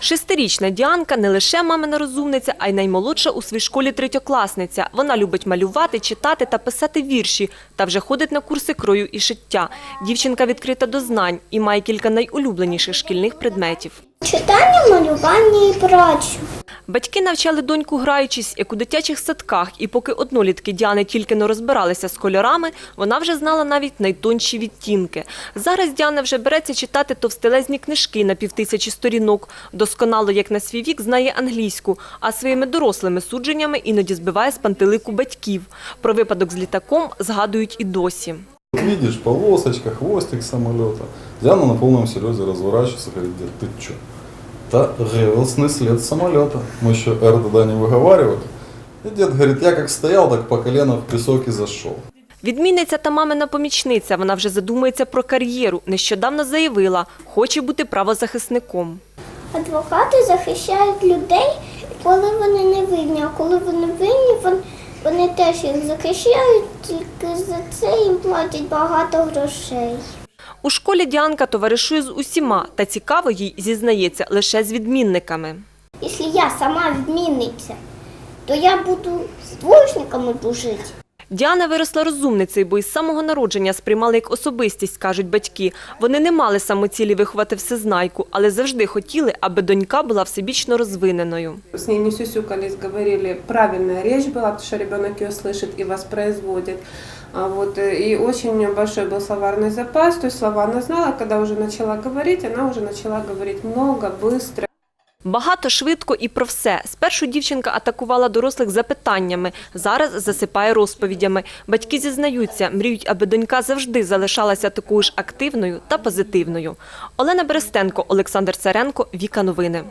Шестирічна Діанка не лише мамина розумниця, а й наймолодша у своїй школі третьокласниця. Вона любить малювати, читати та писати вірші та вже ходить на курси крою і шиття. Дівчинка відкрита до знань і має кілька найулюбленіших шкільних предметів. Читання, малювання і працю. Батьки навчали доньку граючись, як у дитячих садках, і поки однолітки Діани тільки не розбиралися з кольорами, вона вже знала навіть найтонші відтінки. Зараз Діана вже береться читати товстелезні книжки на півтисячі сторінок. Досконало, як на свій вік, знає англійську, а своїми дорослими судженнями іноді збиває з пантелику батьків. Про випадок з літаком згадують і досі. Видишь, полосочка, хвостик самолета. Диана на полном серьезе разворачивается, говорит, ты чё? Это ревелсный след самолета. Мы еще «Р» туда не выговаривали. И дед говорит, я как стоял, так по колено в песок и зашел. Відмінниця та мамина помічниця. Вона вже задумується про кар'єру. Нещодавно заявила, хоче бути правозахисником. Адвокати захищають людей, коли вони не винні, а коли вони винні, вони, вони теж їх захищають, тільки за це їм платять багато грошей. У школі Діанка товаришує з усіма та цікаво їй зізнається лише з відмінниками. Якщо я сама відмінниця, то я буду з двоєчниками дружити. Діана виросла розумницею, бо із самого народження сприймали як особистість, кажуть батьки. Вони не мали самоцілі виховати всезнайку, але завжди хотіли, аби донька була всебічно розвиненою. С ней не сюсюкались, говорили, правильная речь была, потому что ребенок ее слышит и воспроизводит. А Вот, э, и очень большой был словарный запас, то есть слова она знала, когда уже начала говорить, она уже начала говорить много, быстро. Багато, швидко і про все. Спершу дівчинка атакувала дорослих запитаннями, зараз засипає розповідями. Батьки зізнаються, мріють, аби донька завжди залишалася такою ж активною та позитивною. Олена Берестенко, Олександр Царенко, Віка Новини.